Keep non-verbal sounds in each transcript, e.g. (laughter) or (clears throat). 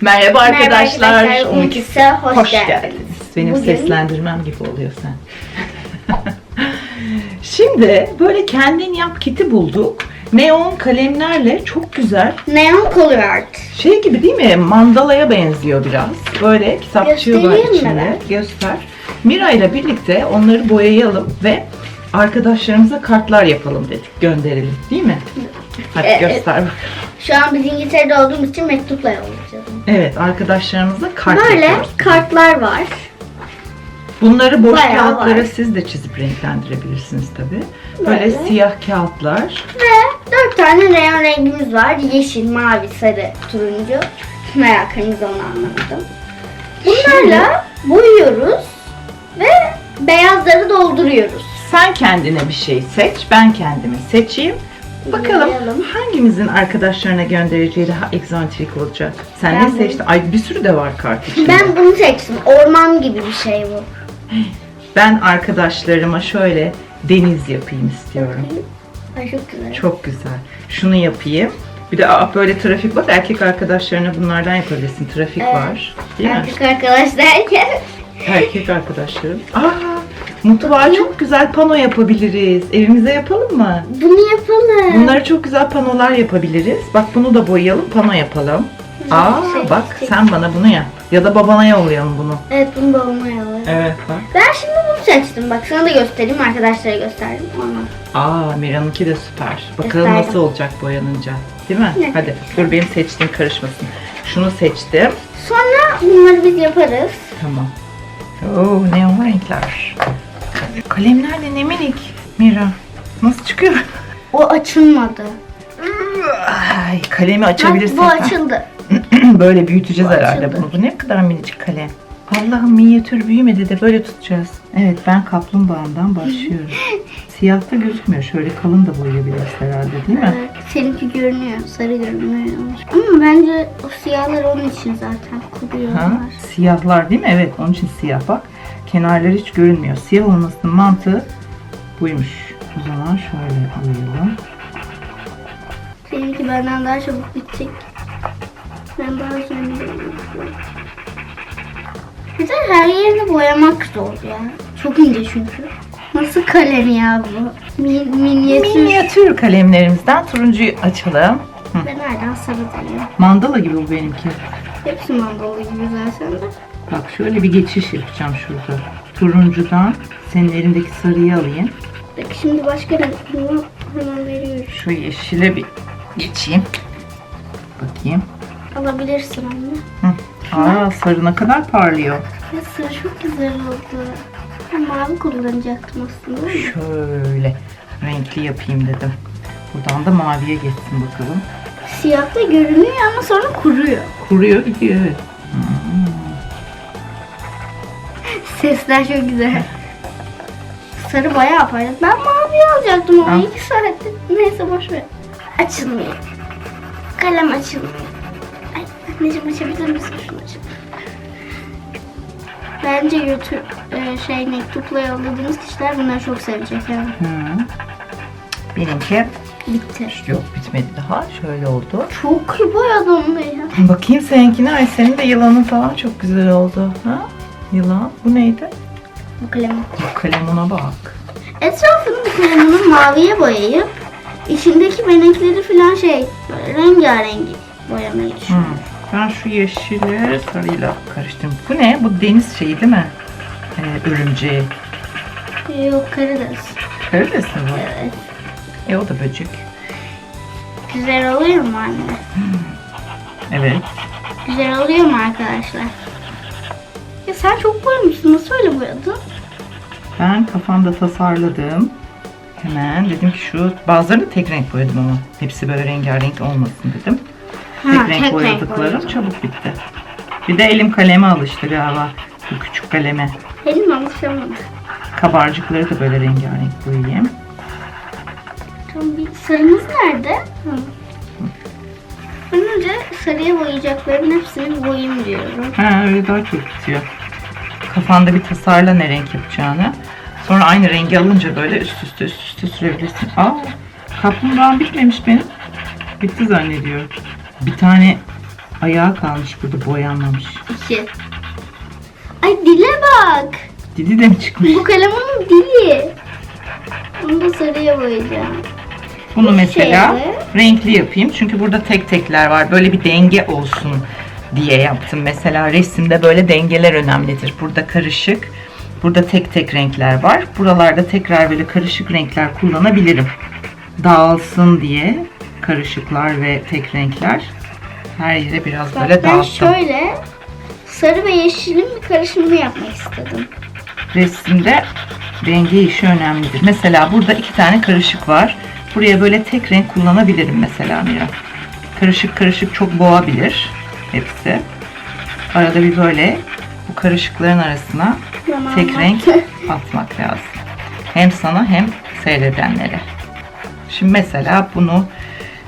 Merhaba arkadaşlar. Arkadaşlar. Hoş, Hoş geldiniz. geldiniz. Benim Bugün- seslendirmem gibi oluyor sen. (laughs) Şimdi böyle kendin yap kiti bulduk. Neon kalemlerle çok güzel. Neon Color Art. Şey gibi değil mi? Mandalaya benziyor biraz. Böyle kitapçığı var içinde. Göster. Mira ile birlikte onları boyayalım ve arkadaşlarımıza kartlar yapalım dedik. Gönderelim. Değil mi? Hadi Ee, göster. Şu an biz İngiltere'de olduğumuz için mektupla yollayacağız. Evet arkadaşlarımıza kart Böyle yapıyoruz. kartlar var. Bunları boş Bayağı kağıtlara var. siz de çizip renklendirebilirsiniz tabi. Böyle Böyle. siyah kağıtlar. Ve dört tane neon rengimiz var. Yeşil, mavi, sarı, turuncu. Veya kırmızı onu anlamadım. Bunlarla boyuyoruz ve beyazları dolduruyoruz. Sen kendine bir şey seç, ben kendimi seçeyim. Bakalım hangimizin arkadaşlarına göndereceği daha egzantrik olacak. Sen Ben ne seçtin? Ay bir sürü de var kart içinde. Ben bunu seçtim. Orman gibi bir şey bu. Ben arkadaşlarıma şöyle deniz yapayım istiyorum. Ay çok güzel. Çok güzel. Şunu yapayım. Bir de aa, böyle trafik bak erkek arkadaşlarına bunlardan yapabilirsin. Trafik Evet. var. Değil mi? Erkek arkadaş derken. Erkek arkadaşlarım. Aa, mutfağa çok güzel pano yapabiliriz. Evimize yapalım mı? Bunu yapalım. Bunları çok güzel panolar yapabiliriz. Bak bunu da boyayalım, pano yapalım. Aa, Şey, bak şey. sen bana bunu yap. Ya da babana yollayalım bunu. Evet bunu babama yollayalım. Evet bak. Ben şimdi bunu seçtim. Bak sana da göstereyim. Arkadaşlara gösterdim. Onu. Aa, Mira'nınki de süper. Bakalım Gösterdim. nasıl olacak boyanınca. Değil mi? Evet. Hadi dur benim seçtiğim karışmasın. Şunu seçtim. Sonra bunları biz yaparız. Tamam. Oo, neon renkler. Kalemler de ne minik. Mira. Nasıl çıkıyor? O açılmadı. Ay, kalemi Bak, açabilirsin. bu Ha. açıldı. (clears throat) böyle büyüteceğiz Bu herhalde açıldı. bunu. Bu ne kadar minicik kalem. Allah'ım minyatür büyümedi de böyle tutacağız. Evet ben kaplumbağamdan başlıyorum. (laughs) Siyahta gözükmüyor. Şöyle kalın da boyayabiliriz herhalde değil mi? Evet, seninki görünüyor. Sarı görünüyor. Ama bence o siyahlar onun için zaten kuruyorlar. Ha? Siyahlar değil mi? Evet onun için siyah bak. Kenarları hiç görünmüyor. Siyah olmasının mantığı buymuş. O zaman şöyle boyayalım. Seninki benden daha çabuk bitecek. Ben daha sonra Bir de her yerini boyamak zor ya. Çok ince çünkü. Nasıl kalem ya bu? Min, minyatür. Minyatür kalemlerimizden turuncuyu açalım. Hı. Ben nereden sarı diyeyim. Mandala gibi bu benimki. Hepsi mandalı gibi zaten de. Bak şöyle bir geçiş yapacağım şurada. Turuncudan senin elindeki sarıyı alayım. Peki şimdi başka renk bunu hemen veriyorum. Şu yeşile bir geçeyim. Bakayım. Alabilirsin anne. Hı. Aa sarı ne kadar parlıyor. Ya sarı çok güzel oldu. Ben mavi kullanacaktım aslında. Şöyle renkli yapayım dedim. Buradan da maviye geçsin bakalım. Siyah da görünüyor ama sonra kuruyor. Kuruyor gidiyor evet. Sesler çok güzel. Sarı bayağı parlak. Ben mavi alacaktım ama iki saattir. Neyse boş ver. Açılmıyor. Kalem açılmıyor. Ay, anneciğim açabilir misin şunu açıp? Bence götür e, şey mektupla yolladığımız kişiler bunları çok sevecek. Yani. Hı. Benimki Bitti. yok bitmedi daha. Şöyle oldu. Çok iyi boyadım ya. Bakayım seninkine. Ay senin de yılanın falan çok güzel oldu. Ha? Yılan. Bu neydi? Bu kalem ona bak. Etrafını bu kalemini maviye boyayıp içindeki benekleri falan şey böyle rengarenk boyamayı Hı. düşünüyorum. Ben şu yeşili sarıyla karıştırdım. Bu ne? Bu deniz şeyi değil mi? Ee, örümceği. Yok karides. Karides mi bu? Evet. E o da böcek. Güzel oluyor mu anne? Evet. Güzel oluyor mu arkadaşlar? Ya sen çok boyamışsın. Nasıl öyle boyadın? Ben kafamda tasarladım. Hemen dedim ki şu bazılarını tek renk boyadım ama hepsi böyle rengarenk olmasın dedim. tek renk boyadıklarım boyadın. çabuk bitti. Bir de elim kaleme alıştı galiba. Bu küçük kaleme. Elim alışamadı. Kabarcıkları da böyle rengarenk boyayayım. Tamam bir sarımız nerede? Hı. Sarıya boyayacakların hepsini boyayayım diyorum. Ha öyle daha çok bitiyor. Kafanda bir tasarla ne renk yapacağını. Sonra aynı rengi alınca böyle üst üste üst üste sürebilirsin. Aa kaplumbağam bitmemiş benim. Bitti zannediyorum. Bir tane ayağı kalmış burada boyanmamış. İki. Ay dile bak. Dili de mi çıkmış? Bu kalemin dili. Bunu da sarıya boyayacağım. Bunu mesela Şeyde. renkli yapayım. Çünkü burada tek tekler var. Böyle bir denge olsun diye yaptım. Mesela resimde böyle dengeler önemlidir. Burada karışık, burada tek tek renkler var. Buralarda tekrar böyle karışık renkler kullanabilirim. Dağılsın diye karışıklar ve tek renkler. Her yere biraz Bak böyle ben dağıttım. şöyle sarı ve yeşilin bir karışımını yapmak istedim. Resimde denge işi önemlidir. Mesela burada iki tane karışık var. Buraya böyle tek renk kullanabilirim mesela Mira. Karışık karışık çok boğabilir hepsi. Arada bir böyle bu karışıkların arasına Tamam. tek renk atmak lazım. Hem sana hem seyredenlere. Şimdi mesela bunu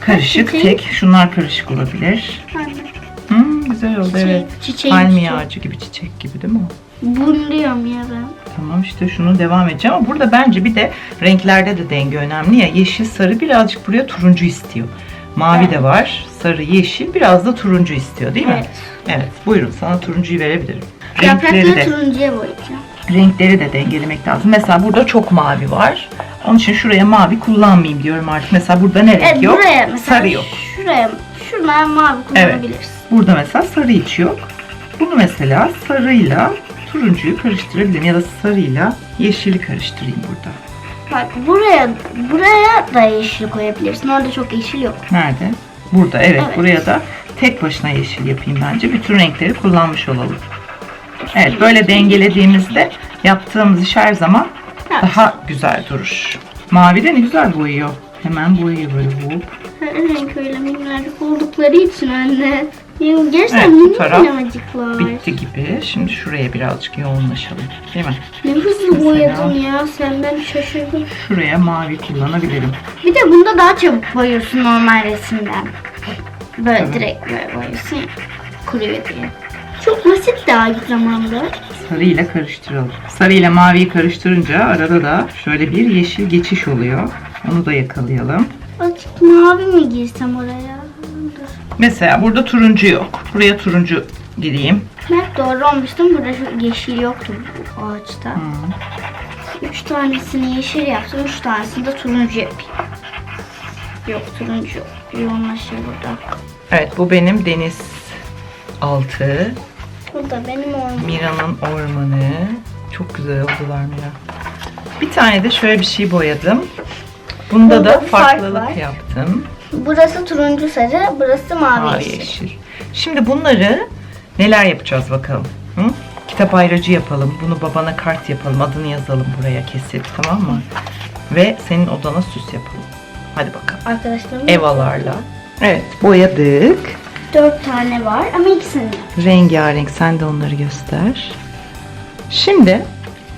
karışık tek şunlar karışık olabilir. Hmm, güzel oldu Çiçeği- evet. çiçeği Palmiye çiçeği. ağacı gibi çiçek gibi değil mi o? Bunu diyorum ya ben. Tamam işte şunu devam edeceğim ama burada bence bir de renklerde de denge önemli ya. Yeşil sarı birazcık buraya turuncu istiyor. Mavi Evet. de var. Sarı, yeşil biraz da turuncu istiyor değil mi? Evet. Evet. Buyurun sana turuncuyu verebilirim. Renkleri Yaprakları de, turuncuya boyayacağım. renkleri de dengelemek lazım. Mesela burada çok mavi var. Onun için şuraya mavi kullanmayayım diyorum artık. Mesela burada ne renk Evet yok? Sarı yok. şuraya şuraya mavi kullanabiliriz. Burada mesela sarı hiç yok. Bunu mesela sarıyla turuncuyu karıştırabilirim ya da sarıyla yeşili karıştırayım burada. Bak buraya buraya da yeşil koyabilirsin. Orada çok yeşil yok. Nerede? Burada evet, Evet. buraya da tek başına yeşil yapayım bence. Bütün renkleri kullanmış olalım. Evet böyle dengelediğimizde yaptığımız iş her zaman Evet. daha güzel durur. Mavi de ne güzel boyuyor. Hemen boyuyor böyle hop. Her renk öyle minnacık oldukları için anne. Ya Gerçekten Evet, bu taraf minnacıklar. Bitti gibi. Şimdi şuraya birazcık yoğunlaşalım. Değil mi? Ne hızlı Mesela- boyadın ya. Sen ben şaşırdım. Şuraya mavi kullanabilirim. Bir de bunda daha çabuk boyuyorsun normal resimden. Böyle Evet. direkt böyle boyuyorsun. Kuruyor diye. Çok basit de aynı zamanda. Sarıyla karıştıralım. Sarıyla maviyi karıştırınca arada da şöyle bir yeşil geçiş oluyor. Onu da yakalayalım. Azıcık mavi mi girsem oraya? Mesela burada turuncu yok. Buraya turuncu gireyim. Belki doğru olmuştum. Burada şu yeşil yoktu bu ağaçta. Hmm. Üç tanesini yeşil yaptım. Üç tanesini de turuncu yapayım. Yok turuncu. Yoğunlaşır burada. Evet bu benim deniz altı. Bu da benim olmuş. Mira'nın ormanı. Çok güzel oldular Mira. Bir tane de şöyle bir şey boyadım. Bunda Burada da bir fark farklılık var. yaptım. Burası turuncu sarı, burası mavi, Mavi yeşil. yeşil. Şimdi bunları neler yapacağız bakalım. Hı? Kitap ayracı yapalım. Bunu babana kart yapalım. Adını yazalım buraya kesip tamam mı? Ve senin odana süs yapalım. Hadi bakalım. Arkadaşlarım Evalarla. Evet boyadık. dört tane var ama ikisini. Rengarenk sen de onları göster. Şimdi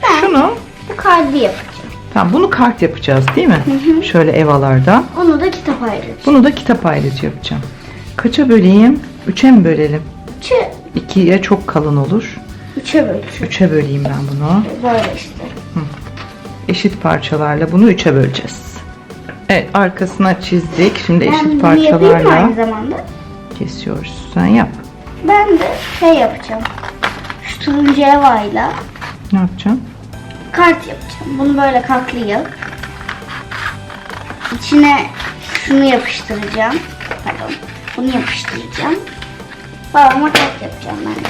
Ben- şunu Bu kalbi yapacağım. tamam bunu kart yapacağız değil mi? Şöyle evalardan. Onu da kitap ayıracağım. Bunu da kitap ayrıcı yapacağım. Kaça böleyim? Üçe mi bölelim? Üçe, İkiye çok kalın olur. üçe böleceğim. Üçe böleyim ben bunu. Böyle işte. Eşit parçalarla bunu üçe böleceğiz. Evet arkasına çizdik. Şimdi Ben eşit bunu yapayım mı aynı parçalarla zamanda? kesiyoruz. Sen yap. Ben de şey yapacağım. Şu turuncu evayla Ne yapacağım? kart yapacağım. Bunu böyle katlayıp içine şunu yapıştıracağım. Pardon. Bunu yapıştıracağım. Babama kart yapacağım ben.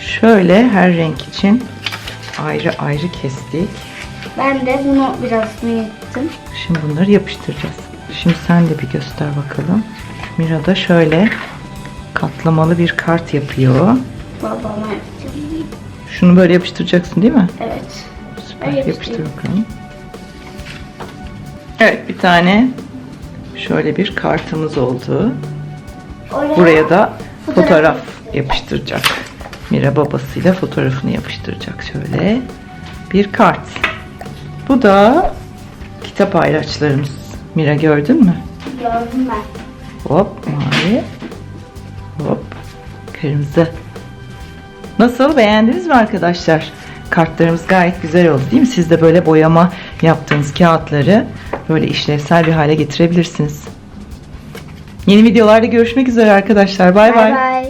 Şöyle her renk için ayrı ayrı kestik. Ben de bunu biraz büyüttüm. Şimdi bunları yapıştıracağız. Şimdi sen de bir göster bakalım. Mira da şöyle katlamalı bir kart yapıyor. Babama yapacağım. Şunu böyle yapıştıracaksın değil mi? Evet. Süper. Yapıştır bakalım. Evet bir tane şöyle bir kartımız oldu. Oraya Buraya da Fotoğraf fotoğraf yapıştıracak. Mira babasıyla fotoğrafını yapıştıracak şöyle. Bir kart. Bu da kitap ayraçlarımız. Mira gördün mü? gördüm ben. Hop mavi. Hop kırmızı. Nasıl beğendiniz mi arkadaşlar? Kartlarımız gayet güzel oldu değil mi? Siz de böyle boyama yaptığınız kağıtları böyle işlevsel bir hale getirebilirsiniz. Yeni videolarda görüşmek üzere arkadaşlar. Bay bay.